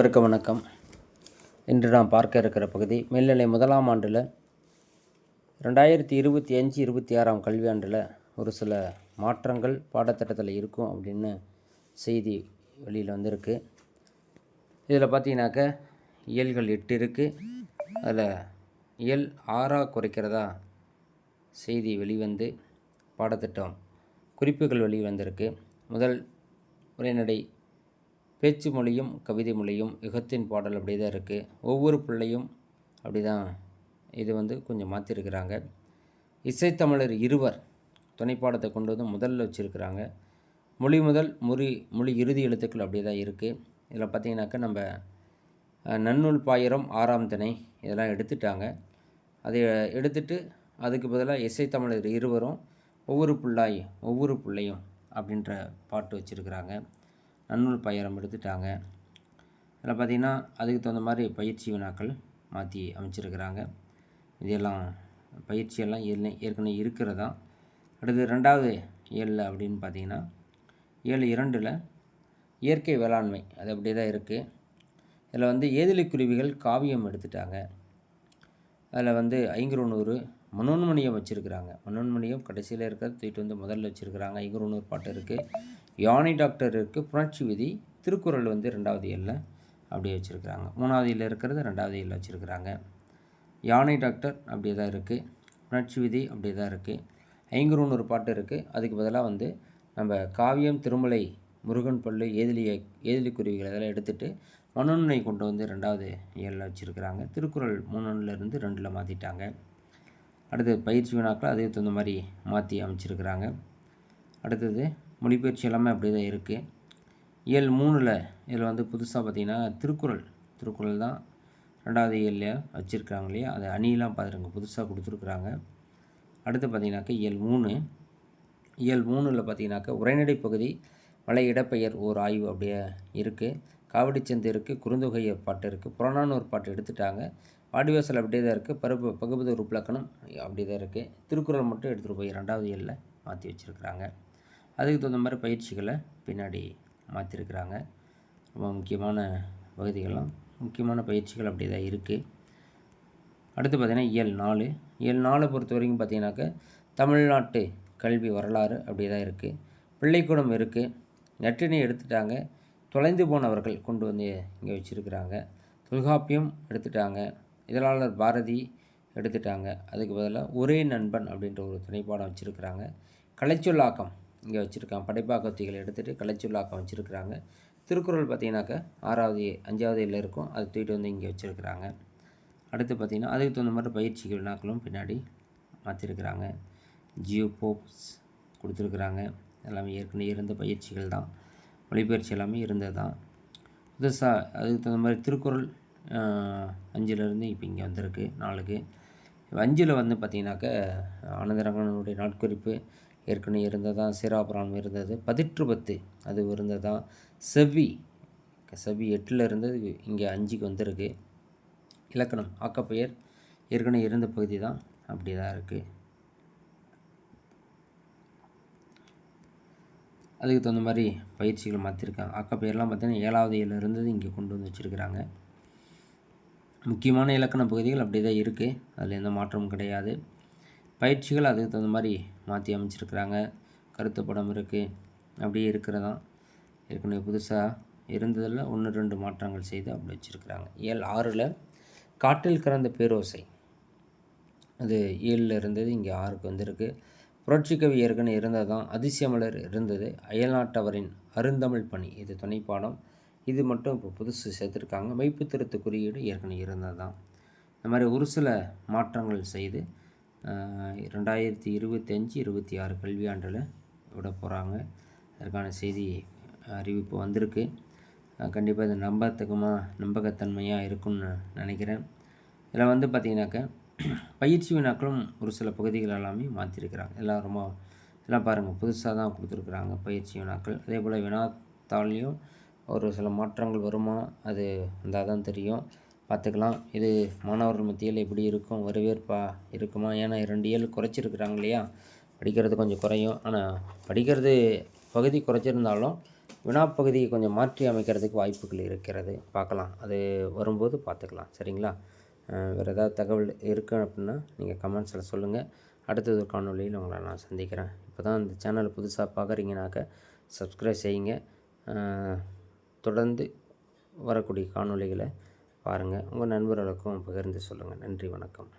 அனைவருக்கும் வணக்கம். இன்று நாம் பார்க்க இருக்கிற பகுதி மேல்நிலை முதலாம் ஆண்டில் ரெண்டாயிரத்தி இருபத்தி அஞ்சு இருபத்தி ஆறாம் கல்வியாண்டில் ஒரு சில மாற்றங்கள் பாடத்திட்டத்தில் இருக்கும் அப்படின்னு செய்தி வெளியில் வந்திருக்கு. இதில் பார்த்தீங்கன்னாக்க இயல்கள் எட்டு இருக்குது அதில் இயல் ஆறாக குறைக்கிறதா செய்தி வெளிவந்து பாடத்திட்டம் குறிப்புகள் வெளிவந்திருக்கு. முதல் உரைநடை பேச்சு மொழியும் கவிதை மொழியும் யுகத்தின் பாடல் அப்படி தான் இருக்குது ஒவ்வொரு பிள்ளையும் அப்படி தான் இது வந்து கொஞ்சம் மாற்றிருக்கிறாங்க இசைத்தமிழர் இருவர் துணைப்பாடத்தை கொண்டு வந்து முதல்ல வச்சுருக்கிறாங்க. மொழி முதல் மொழி மொழி இறுதி எழுத்துக்கள் அப்படியே தான் இருக்குது இதில் பார்த்தீங்கன்னாக்கா நம்ம நன்னூல் பாயிரம் ஆறாம் திணை இதெல்லாம் எடுத்துட்டாங்க. அதை எடுத்துட்டு அதுக்கு பதிலாக இசைத்தமிழர் இருவரும் ஒவ்வொரு பிள்ளாய் ஒவ்வொரு பிள்ளையும் அப்படின்ற பாட்டு வச்சுருக்கிறாங்க. நன்னூல் பயிரம் எடுத்துட்டாங்க. இதில் பார்த்திங்கன்னா அதுக்கு தகுந்த மாதிரி பயிற்சி வினாக்கள் மாற்றி அமைச்சிருக்கிறாங்க. இதெல்லாம் பயிற்சியெல்லாம் ஏற்கனவே ஏற்கனவே இருக்கிறதா? அடுத்து ரெண்டாவது ஏழில் அப்படின்னு பார்த்தீங்கன்னா ஏழு இரண்டில் இயற்கை வேளாண்மை அது அப்படியே தான் இருக்குது இதில் வந்து ஏதிலிக்குருவிகள் காவியம் எடுத்துட்டாங்க. அதில் வந்து ஐங்குறுநூறு மனோன்மணியம் வச்சுருக்கிறாங்க. மனோன்மணியம் கடைசியில் இருக்கிறது தூக்கிட்டு வந்து முதல்ல வச்சுருக்கிறாங்க. ஐங்குறுநூறு பாட்டு இருக்குது யானை டாக்டர் இருக்குது புணர்ச்சி விதி திருக்குறள் வந்து ரெண்டாவது எல்ல அப்படியே வச்சுருக்கிறாங்க. மூணாவது எல்ல இருக்கிறது ரெண்டாவது எல்ல வச்சுருக்கிறாங்க. யானை டாக்டர் அப்படியே தான் இருக்குது புணர்ச்சி விதி அப்படியே தான் இருக்குது ஐங்குறுநூறு பாட்டு இருக்குது அதுக்கு பதிலாக வந்து நம்ம காவியம் திருமலை முருகன் பல்லு ஏதிலிய ஏதிலி குருவிகள் இதெல்லாம் எடுத்துகிட்டு மனோன்மை கொண்டு வந்து ரெண்டாவது ஏழில் வச்சுருக்கிறாங்க. திருக்குறள் மூணுல இருந்து ரெண்டில் மாற்றிட்டாங்க அடுத்து பயிற்சி வினாக்கள் அதுக்கு தகுந்த மாதிரி மாற்றி அமைச்சிருக்கிறாங்க. அடுத்தது மொழிபெயர்ச்சி எல்லாமே அப்படியே தான் இருக்குது இயல் மூணில் இதில் வந்து புதுசாக பார்த்தீங்கன்னா திருக்குறள். திருக்குறள் தான் ரெண்டாவது இயலில் வச்சுருக்காங்க இல்லையா? அது அணியெலாம் பார்த்துருங்க புதுசாக கொடுத்துருக்குறாங்க. அடுத்து பார்த்தீங்கன்னாக்கா இயல் மூணு. இயல் மூணில் பார்த்தீங்கன்னாக்கா உரைநடை பகுதி மலை இடப்பெயர் ஓர் ஆய்வு அப்படியே இருக்குது காவடிச்சந்து இருக்குது குறுந்தொகையர் பாட்டு இருக்குது புறநானூறு பாட்டு எடுத்துட்டாங்க. வாடிவாசல் அப்படியே தான் இருக்குது பருப்பு பகுபத உருப்பிலக்கணம் அப்படியே தான் இருக்குது திருக்குறள் மட்டும் எடுத்துகிட்டு போய் ரெண்டாவது இயலில் மாற்றி வச்சுருக்குறாங்க. அதுக்கு தகுந்த மாதிரி பயிற்சிகளை பின்னாடி மாற்றிருக்கிறாங்க ரொம்ப முக்கியமான பகுதிகள்லாம் முக்கியமான பயிற்சிகள் அப்படியே தான் இருக்குது அடுத்து பார்த்திங்கன்னா இயல் நாலு. இயல் நாலை பொறுத்த வரைக்கும் பார்த்திங்கனாக்கா தமிழ்நாட்டு கல்வி வரலாறு அப்படியே தான் இருக்குது பிள்ளைக்கூடம் இருக்குது நெட்டினி எடுத்துட்டாங்க. தொலைந்து போனவர்கள் கொண்டு வந்து இங்கே வச்சுருக்கிறாங்க. தொல்காப்பியம் எடுத்துட்டாங்க. இதழாளர் பாரதி எடுத்துட்டாங்க. அதுக்கு பதிலாக ஒரே நண்பன் அப்படின்ற ஒரு துணைப்பாடம் வச்சுருக்கிறாங்க. கலைச்சொல்லாக்கம் இங்கே வச்சுருக்காங்க. படைப்பாக்கத்திகளை எடுத்துகிட்டு கலைச்சொல்லாக்கம் வச்சுருக்கிறாங்க. திருக்குறள் பார்த்தீங்கன்னாக்கா ஆறாவது அஞ்சாவது இதில் இருக்கும். அது தூக்கிட்டு வந்து இங்கே வச்சுருக்கிறாங்க. அடுத்து பார்த்திங்கன்னா அதுக்கு தகுந்த மாதிரி பயிற்சிகள் வினாக்களும் பின்னாடி மாற்றிருக்கிறாங்க. ஜியோ போப்ஸ் கொடுத்துருக்குறாங்க. எல்லாமே ஏற்கனவே இருந்த பயிற்சிகள் தான். மொழிபெயர்ச்சி எல்லாமே இருந்தது தான். புதுசாக அதுக்கு தகுந்த மாதிரி திருக்குறள் ஆஹ், அஞ்சுலேருந்து இப்போ இங்கே வந்திருக்கு. நாளுக்கு. அஞ்சில் வந்து பார்த்திங்கனாக்கா ஆனந்தரங்கனுடைய நாட்குறிப்பு ஏற்கனவே இருந்ததான் சீராபுராணம் இருந்தது. பதிற்று பத்து அது இருந்ததான் செவ்வி செவ்வி எட்டில் இருந்தது இங்கே அஞ்சுக்கு வந்திருக்கு. இலக்கணம் ஆக்கப்பெயர் ஏற்கனவே இருந்த பகுதி தான் அப்படி தான் இருக்குது அதுக்கு தகுந்த மாதிரி பயிற்சிகள் மாற்றிருக்காங்க ஆக்கப்பெயர்லாம் பார்த்தீங்கன்னா ஏழாவது ஏழில் இருந்தது இங்கே கொண்டு வந்து வச்சுருக்கிறாங்க. முக்கியமான இலக்கண பகுதிகள் அப்படி தான் இருக்குது அதில் எந்த மாற்றமும் கிடையாது. பயிற்சிகள் அதுக்கு தகுந்த மாதிரி மாற்றி அமைச்சிருக்கிறாங்க. கருத்து படம் இருக்குது அப்படியே இருக்கிறதான். ஏற்கனவே புதுசாக இருந்ததில் ஒன்று ரெண்டு மாற்றங்கள் செய்து அப்படி வச்சுருக்கிறாங்க. ஏழு ஆறில் காட்டில் கறந்த பேரோசை. அது ஏழில் இருந்தது இங்கே ஆறுக்கு வந்திருக்கு. புரட்சிக்கவி ஏற்கனவே இருந்தது தான் அதிசயமலர் இருந்தது. அயல்நாட்டவரின் அருந்தமிழ் பணி இது துணைப்பாடம் இது மட்டும் இப்போ புதுசு சேர்த்துருக்காங்க. மெய்ப்பு குறியீடு ஏற்கனவே இருந்தது தான் இந்த மாதிரி ஒரு சில மாற்றங்கள் செய்து ரெண்டாயிரத்தி இருபத்தஞ்சி இருபத்தி ஆறு கல்வியாண்டில் விட போகிறாங்க அதற்கான செய்தி அறிவிப்பு வந்திருக்கு. கண்டிப்பாக இது நம்பத்தகுமா நம்பகத்தன்மையாக இருக்கும்னு நினைக்கிறேன். இதில் வந்து பார்த்திங்கனாக்கா பயிற்சி வினாக்களும் ஒரு சில பகுதிகள் எல்லாமே மாற்றிருக்கிறாங்க எல்லாம் ரொம்ப எல்லாம் பாருங்கள் புதுசாக தான் கொடுத்துருக்குறாங்க பயிற்சி வினாக்கள். அதே போல் வினாத்தாலையும் ஒரு சில மாற்றங்கள் வருமா அது வந்தால் தான் தெரியும். பார்த்துக்கலாம். இது மாணவர்கள் மத்தியில் எப்படி இருக்கும் வரவேற்பா இருக்குமா? ஏன்னா இரண்டு ஏழு குறைச்சிருக்கிறாங்க இல்லையா? படிக்கிறது கொஞ்சம் குறையும். ஆனால் படிக்கிறது பகுதி குறைச்சிருந்தாலும் வினாப்பகுதியை கொஞ்சம் மாற்றி அமைக்கிறதுக்கு வாய்ப்புகள் இருக்கிறது. பார்க்கலாம். அது வரும்போது பார்த்துக்கலாம். சரிங்களா? வேறு ஏதாவது தகவல் இருக்கு அப்படின்னா நீங்கள் கமெண்ட்ஸில் சொல்லுங்கள் அடுத்தது ஒரு காணொளியில் உங்களை நான் சந்திக்கிறேன். இப்போ தான் இந்த சேனலை புதுசாக பார்க்குறீங்கனாக்க சப்ஸ்கிரைப் செய்யுங்க. தொடர்ந்து வரக்கூடிய காணொளிகளை பாருங்கள் உங்கள் நண்பர்களுக்கும் பகிர்ந்து சொல்லுங்கள் நன்றி வணக்கம்.